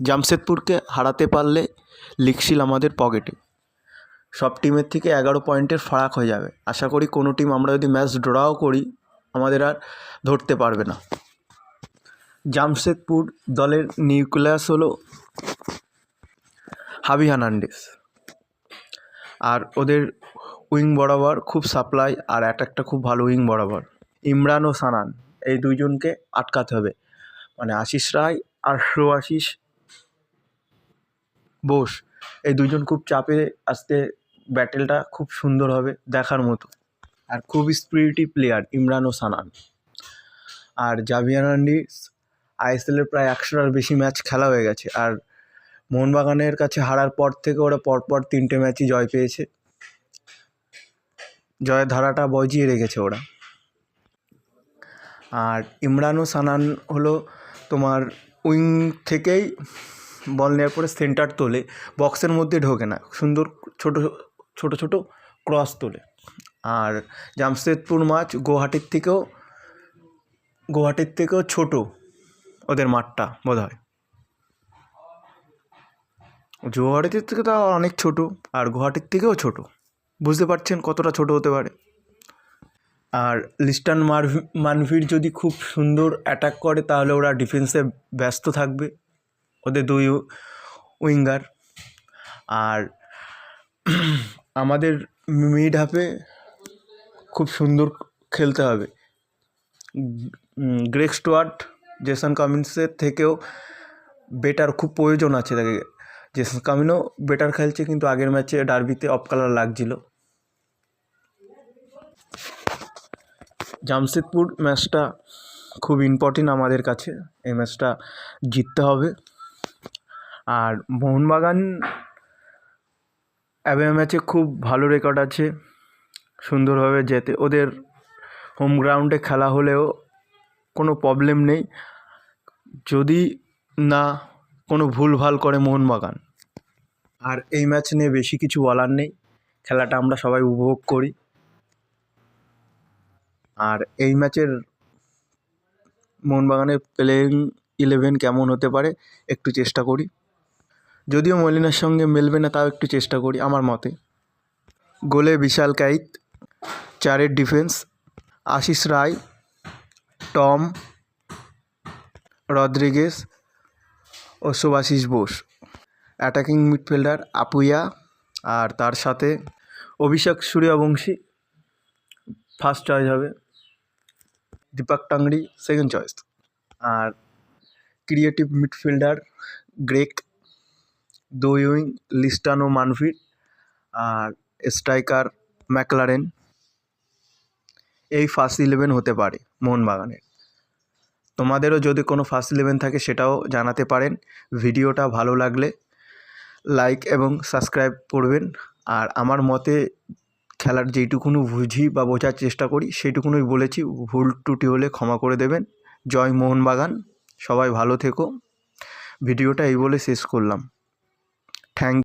জামশেদপুরকে হারাতে পারলে লিকশিল আমাদের পকেটে। সব টিমের থেকে এগারো পয়েন্টের ফারাক হয়ে যাবে। আশা করি কোনো টিম আমরা যদি ম্যাচ ড্রও করি, আমাদের আর ধরতে পারবে না। জামশেদপুর দলের নিউক্লিয়াস হলো হাবি হার্নান্ডেস আর ওদের উইং বরাবর খুব সাপ্লাই আর অ্যাটাকটা খুব ভালো উইং বরাবর। ইমরান ও সানান, এই দুইজনকে আটকাতে হবে। মানে আশিস রায় আর শুভাশিস বোস, এই দুজন খুব চাপে আসতে ব্যাটেলটা খুব সুন্দর হবে দেখার মতো। আর খুব স্পিরিটি প্লেয়ার ইমরান ও সানান। আর জাভিয়ার হার্নান্ডিস আইএসএলের প্রায় একশোটার বেশি ম্যাচ খেলা হয়ে গেছে। আর মোহনবাগানের কাছে হারার পর থেকে ওরা পরপর তিনটে ম্যাচই জয় পেয়েছে। জয়ের ধারাটা বজিয়ে রেখেছে ওরা। আর ইমরান ও সানান হলো তোমার উইং থেকেই বল নেওয়ার পরে সেন্টার তোলে, বক্সের মধ্যে ঢোকে না, সুন্দর ছোট ছোট ছোট ক্রস তোলে। আর জামশেদপুর মাছ গুয়াহাটির থেকেও গুয়াহাটির থেকেও ছোট ওদের মাঠটা বোধ হয়। গুয়াহাটির থেকে তো অনেক ছোট, আর গুয়াহাটির থেকেও ছোট। বুঝতে পারছেন কতটা ছোট হতে পারে। আর লিস্টান মানভির যদি খুব সুন্দর অ্যাটাক করে, তাহলে ওরা ডিফেন্সে ব্যস্ত থাকবে। ওদের দুই উইঙ্গার। আর আমাদের মিড হাফে খুব সুন্দর খেলতে হবে। গ্রেক স্টুয়ার্ট, জেসন কামিন্সের থেকেও বেটার খুব প্রয়োজন আছে তাকে। জেসন কামিনও বেটার খেলছে কিন্তু আগের ম্যাচে ডার্বিতে অফ কালার লাগছিল। জামশেদপুর ম্যাচটা খুব ইম্পর্টেন্ট আমাদের কাছে। এই ম্যাচটা জিততে হবে। আর মোহনবাগান অ্যাবে ম্যাচে খুব ভালো রেকর্ড আছে। সুন্দরভাবে যেতে, ওদের হোম গ্রাউন্ডে খেলা হলেও কোনো প্রবলেম নেই। যদি না কোনো ভুলভাল করে মোহনবাগান। আর এই ম্যাচ নিয়ে বেশি কিছু বলার নেই। খেলাটা আমরা সবাই উপভোগ করি। আর এই ম্যাচের মোহনবাগানের প্লেয়িং ইলেভেন কেমন হতে পারে, একটু চেষ্টা করি। যদিও মলিনার সঙ্গে মেলবে না, তাও একটু চেষ্টা করি আমার মতে। গোলে বিশাল কাইত, চারের defence, Ashish Rai, Tom Rodrigues ও সুভাশিস বোস। অ্যাটাকিং মিডফিল্ডার আপুইয়া আর তার সাথে অভিষেক সূর্যবংশী ফার্স্ট চয়েস হবে। দীপক টাংরি সেকেন্ড চয়েস আর ক্রিয়েটিভ মিডফিল্ডার গ্রেক দুই উইং লিস্টানো মানফিট আর স্ট্রাইকার ম্যাকলারেন। এই ফার্স্ট ইলেভেন হতে পারে মোহনবাগানের। তোমাদেরও যদি কোনো ফার্স্ট ইলেভেন থাকে সেটাও জানাতে পারেন। ভিডিওটা ভালো লাগলে লাইক এবং সাবস্ক্রাইব করবেন। আর আমার মতে খেলার যেইটুকুনি বুঝি বা বোঝার চেষ্টা করি, সেইটুকুনই বলেছি, ভুল ত্রুটি হলে ক্ষমা করে দেবেন। জয় মোহনবাগান, সবাই ভালো থেকো। ভিডিওটা এই বলে শেষ করলাম। can